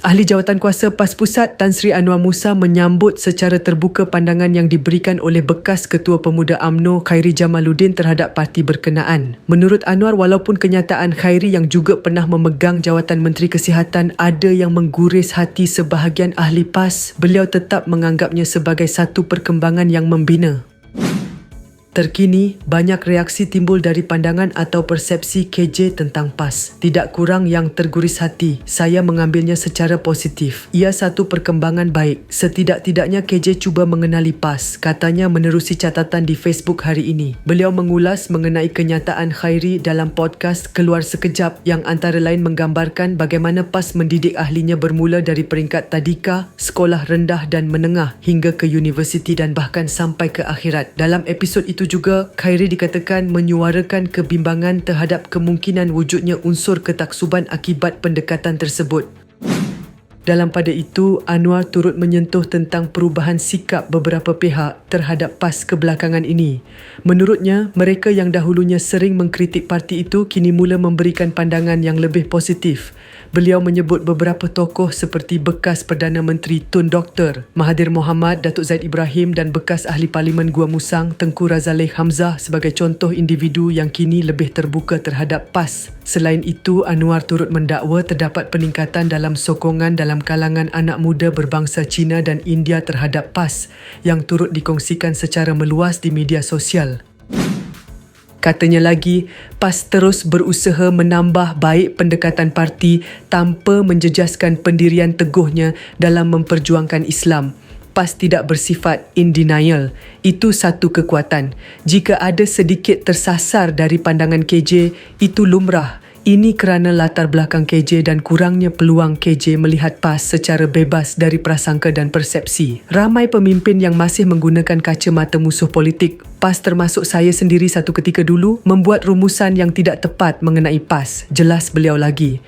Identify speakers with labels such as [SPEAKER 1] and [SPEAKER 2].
[SPEAKER 1] Ahli Jawatan Kuasa PAS Pusat Tan Sri Anwar Musa menyambut secara terbuka pandangan yang diberikan oleh bekas Ketua Pemuda AMNO Khairi Jamaluddin terhadap parti berkenaan. Menurut Anwar, walaupun kenyataan Khairi yang juga pernah memegang jawatan Menteri Kesihatan ada yang mengguris hati sebahagian ahli PAS, beliau tetap menganggapnya sebagai satu perkembangan yang membina. Terkini, banyak reaksi timbul dari pandangan atau persepsi KJ tentang PAS. Tidak kurang yang terguris hati, saya mengambilnya secara positif. Ia satu perkembangan baik. Setidak-tidaknya KJ cuba mengenali PAS, katanya menerusi catatan di Facebook hari ini. Beliau mengulas mengenai kenyataan Khairi dalam podcast Keluar Sekejap yang antara lain menggambarkan bagaimana PAS mendidik ahlinya bermula dari peringkat tadika, sekolah rendah dan menengah hingga ke universiti dan bahkan sampai ke akhirat. Dalam episod itu juga, Khairi dikatakan menyuarakan kebimbangan terhadap kemungkinan wujudnya unsur ketaksuban akibat pendekatan tersebut. Dalam pada itu, Anwar turut menyentuh tentang perubahan sikap beberapa pihak terhadap PAS kebelakangan ini. Menurutnya, mereka yang dahulunya sering mengkritik parti itu kini mula memberikan pandangan yang lebih positif. Beliau menyebut beberapa tokoh seperti bekas Perdana Menteri Tun Dr. Mahathir Mohamad, Datuk Zaid Ibrahim dan bekas Ahli Parlimen Gua Musang Tengku Razaleigh Hamzah sebagai contoh individu yang kini lebih terbuka terhadap PAS. Selain itu, Anwar turut mendakwa terdapat peningkatan dalam sokongan dalam kalangan anak muda berbangsa Cina dan India terhadap PAS yang turut dikongsikan secara meluas di media sosial. Katanya lagi, PAS terus berusaha menambah baik pendekatan parti tanpa menjejaskan pendirian teguhnya dalam memperjuangkan Islam. PAS tidak bersifat in denial. Itu satu kekuatan. Jika ada sedikit tersasar dari pandangan KJ, itu lumrah. Ini kerana latar belakang KJ dan kurangnya peluang KJ melihat PAS secara bebas dari prasangka dan persepsi. Ramai pemimpin yang masih menggunakan kacamata musuh politik, PAS termasuk saya sendiri satu ketika dulu, membuat rumusan yang tidak tepat mengenai PAS. Jelas beliau lagi.